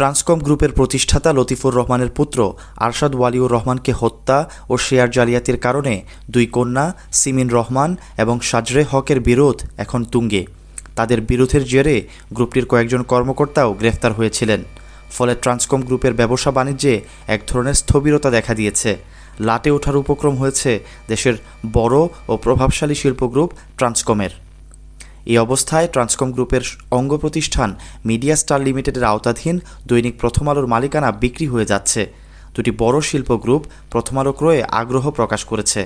ট্রান্সকম গ্রুপের প্রতিষ্ঠাতা লতিফুর রহমানের পুত্র আরশাদ ওয়ালিউর রহমানকে হত্যা ও শেয়ার জালিয়াতির কারণে দুই কন্যা, সিমিন রহমান এবং সাজরে হকের বিরোধ এখন তুঙ্গে। তাদের বিরোধের জেরে গ্রুপটির কয়েকজন কর্মকর্তাও গ্রেফতার হয়েছিলেন। ফলে ট্রান্সকম গ্রুপের ব্যবসা বাণিজ্যে এক ধরনের স্থবিরতা দেখা দিয়েছে। লাটে ওঠার উপক্রম হয়েছে দেশের বড় ও প্রভাবশালী শিল্প গ্রুপ ট্রান্সকমের। এই অবস্থায় ট্রান্সকম গ্রুপের অঙ্গ প্রতিষ্ঠান মিডিয়া স্টার লিমিটেডের আওতাধীন দৈনিক প্রথম আলোর মালিকানা বিক্রি হয়ে যাচ্ছে। দুটি বড় শিল্প গ্রুপ প্রথম আলো ক্রয়ে আগ্রহ প্রকাশ করেছে।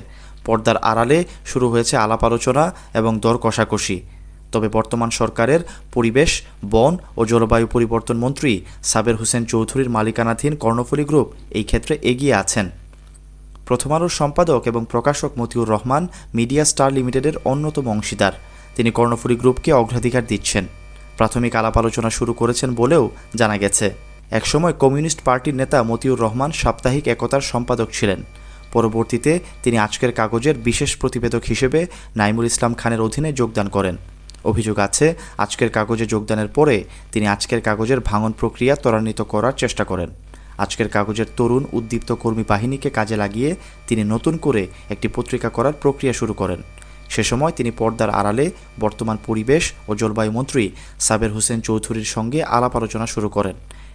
পর্দার আড়ালে শুরু হয়েছে আলাপ আলোচনা এবং দর কষাকষি। তবে বর্তমান সরকারের পরিবেশ, বন ও জলবায়ু পরিবর্তন মন্ত্রী সাবের হোসেন চৌধুরীর মালিকানাধীন কর্ণফুলী গ্রুপ এই ক্ষেত্রে এগিয়ে আছেন। প্রথম আলোর সম্পাদক এবং প্রকাশক মতিউর রহমান মিডিয়া স্টার লিমিটেডের অন্যতম অংশীদার। তিনি কর্ণফুলী গ্রুপকে অগ্রাধিকার দিচ্ছেন। প্রাথমিক আলাপ আলোচনা শুরু করেছেন বলেও জানা গেছে। একসময় কমিউনিস্ট পার্টির নেতা মতিউর রহমান সাপ্তাহিক একতার সম্পাদক ছিলেন। পরবর্তীতে তিনি আজকের কাগজের বিশেষ প্রতিবেদক হিসেবে নাইমুল ইসলাম খানের অধীনে যোগদান করেন। অভিযোগ আছে, আজকের কাগজে যোগদানের পরে তিনি আজকের কাগজের ভাঙন প্রক্রিয়া ত্বরান্বিত করার চেষ্টা করেন। আজকের কাগজের তরুণ উদ্দীপ্ত কর্মী বাহিনীকে কাজে লাগিয়ে তিনি নতুন করে একটি পত্রিকা করার প্রক্রিয়া শুরু করেন। সে সময় তিনি পর্দার আড়ালে বর্তমান পরিবেশ ও জলবায়ু মন্ত্রী সাবের হোসেন চৌধুরীর সঙ্গে আলাপ আলোচনা শুরু করেন।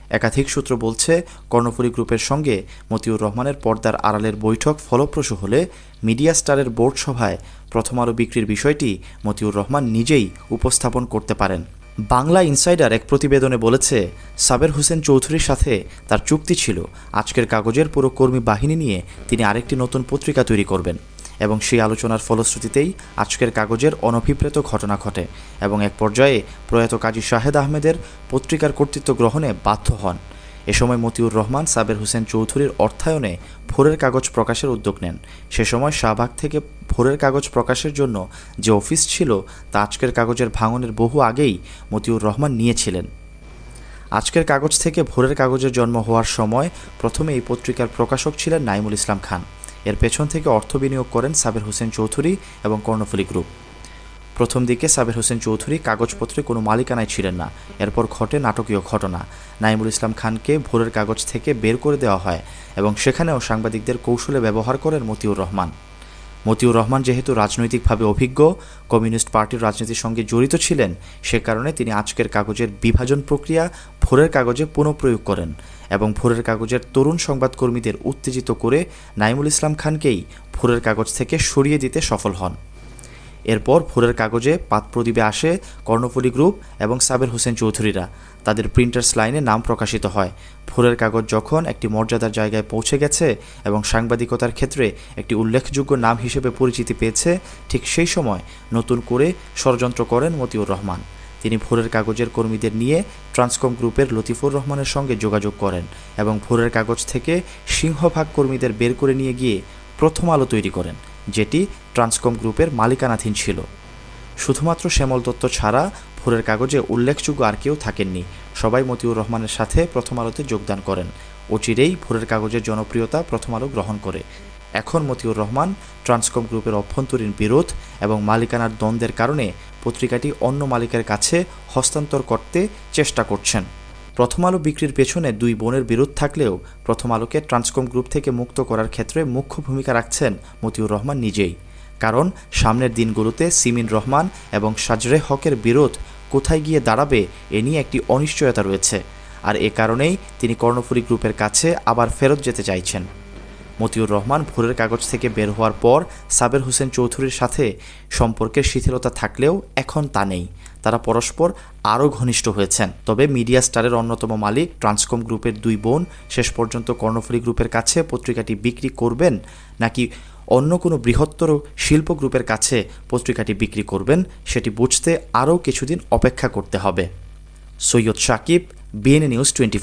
একাধিক সূত্র বলছে, কর্ণফুলী গ্রুপের সঙ্গে মতিউর রহমানের পর্দার আড়ালের বৈঠক ফলপ্রসূ হলে মিডিয়া স্টারের বোর্ড সভায় প্রথম আলো বিক্রির বিষয়টি মতিউর রহমান নিজেই উপস্থাপন করতে পারেন। বাংলা ইনসাইডার এক প্রতিবেদনে বলেছে, সাবের হোসেন চৌধুরীর সাথে তার চুক্তি ছিল। আজকের কাগজের পুরো কর্মী বাহিনী নিয়ে তিনি আরেকটি নতুন পত্রিকা তৈরি করবেন। এবং সেই আলোচনার ফলশ্রুতিতেই আজকের কাগজের অনভিপ্রেত ঘটনা ঘটে এবং এক পর্যায়ে প্রয়াত কাজী শাহেদ আহমেদের পত্রিকার কর্তৃত্ব গ্রহণে বাধ্য হন। এ সময় মতিউর রহমান, সাবের হোসেন চৌধুরীর অর্থায়নে ভোরের কাগজ প্রকাশের উদ্যোগ নেন। সে সময় শাহবাগ থেকে ভোরের কাগজ প্রকাশের জন্য যে অফিস ছিল, তা আজকের কাগজের ভাঙনের বহু আগেই মতিউর রহমান নিয়েছিলেন। আজকের কাগজ থেকে ভোরের কাগজের জন্ম হওয়ার সময় প্রথমে এই পত্রিকার প্রকাশক ছিলেন নাইমুল ইসলাম খান। এর পেছন থেকে অর্থ বিনিয়োগ করেন সাবের হোসেন চৌধুরী এবং কর্ণফুলী গ্রুপ। প্রথম দিকে সাবের হোসেন চৌধুরী কাগজপত্রে কোনো মালিকানায় ছিলেন না। এরপর ঘটে নাটকীয় ঘটনা। নাইমুল ইসলাম খানকে ভোরের কাগজ থেকে বের করে দেওয়া হয় এবং সেখানেও সাংবাদিকদের কৌশলে ব্যবহার করেন মতিউর রহমান। মতিউর রহমান যেহেতু রাজনৈতিকভাবে অভিজ্ঞ, কমিউনিস্ট পার্টির রাজনীতির সঙ্গে জড়িত ছিলেন, সে কারণে তিনি আজকের কাগজের বিভাজন প্রক্রিয়া ভোরের কাগজে পুনঃপ্রয়োগ করেন এবং ভোরের কাগজের তরুণ সংবাদকর্মীদের উত্তেজিত করে নাইমুল ইসলাম খানকেই ভোরের কাগজ থেকে সরিয়ে দিতে সফল হন। এরপর ভোরের কাগজে পাত প্রদীপে আসে কর্ণফুলী গ্রুপ এবং সাবের হোসেন চৌধুরীরা। তাদের প্রিন্টার্স লাইনে নাম প্রকাশিত হয়। ভোরের কাগজ যখন একটি মর্যাদার জায়গায় পৌঁছে গেছে এবং সাংবাদিকতার ক্ষেত্রে একটি উল্লেখযোগ্য নাম হিসেবে পরিচিতি পেয়েছে, ঠিক সেই সময় নতুন করে ষড়যন্ত্র করেন মতিউর রহমান। তিনি ভোরের কাগজের কর্মীদের নিয়ে ট্রান্সকম গ্রুপের লতিফুর রহমানের সঙ্গে যোগাযোগ করেন এবং ভোরের কাগজ থেকে সিংহভাগ কর্মীদের বের করে নিয়ে গিয়ে প্রথম আলো তৈরি করেন। যেটি ট্রান্সকম গ্রুপের মালিকানাধীন ছিল। শুধুমাত্র শ্যামল দত্ত ছাড়া ভোরের কাগজে উল্লেখযোগ্য আর কেউ থাকেননি। সবাই মতিউর রহমানের সাথে প্রথম আলোতে যোগদান করেন। অচিরেই ভোরের কাগজের জনপ্রিয়তা প্রথম আলো গ্রহণ করে। এখন মতিউর রহমান ট্রান্সকম গ্রুপের অভ্যন্তরীণ বিরোধ এবং মালিকানার দ্বন্দ্বের কারণে পত্রিকাটি অন্য মালিকের কাছে হস্তান্তর করতে চেষ্টা করছেন। প্রথম আলো বিক্রির পেছনে দুই বোনের বিরোধ থাকলেও প্রথম আলোকে ট্রান্সকম গ্রুপ থেকে মুক্ত করার ক্ষেত্রে মুখ্য ভূমিকা রাখছেন মতিউর রহমান নিজেই। কারণ সামনের দিনগুলোতে সিমিন রহমান এবং সাজরে হকের বিরোধ কোথায় গিয়ে দাঁড়াবে এ নিয়ে একটি অনিশ্চয়তা রয়েছে। আর এ কারণেই তিনি কর্ণফুলী গ্রুপের কাছে আবার ফেরত যেতে চাইছেন। মতিউর রহমান ভোরের কাগজ থেকে বের হওয়ার পর সাবের হোসেন চৌধুরীর সাথে সম্পর্কের শিথিলতা থাকলেও এখন তা নেই। তারা পরস্পর আরও ঘনিষ্ঠ হয়েছেন। তবে মিডিয়া স্টারের অন্যতম মালিক ট্রান্সকম গ্রুপের দুই বোন শেষ পর্যন্ত কর্ণফুলী গ্রুপের কাছে পত্রিকাটি বিক্রি করবেন নাকি অন্য কোনো বৃহত্তর শিল্প গ্রুপের কাছে পত্রিকাটি বিক্রি করবেন সেটি বুঝতে আরও কিছুদিন অপেক্ষা করতে হবে। Syed Sakib, BNA news twenty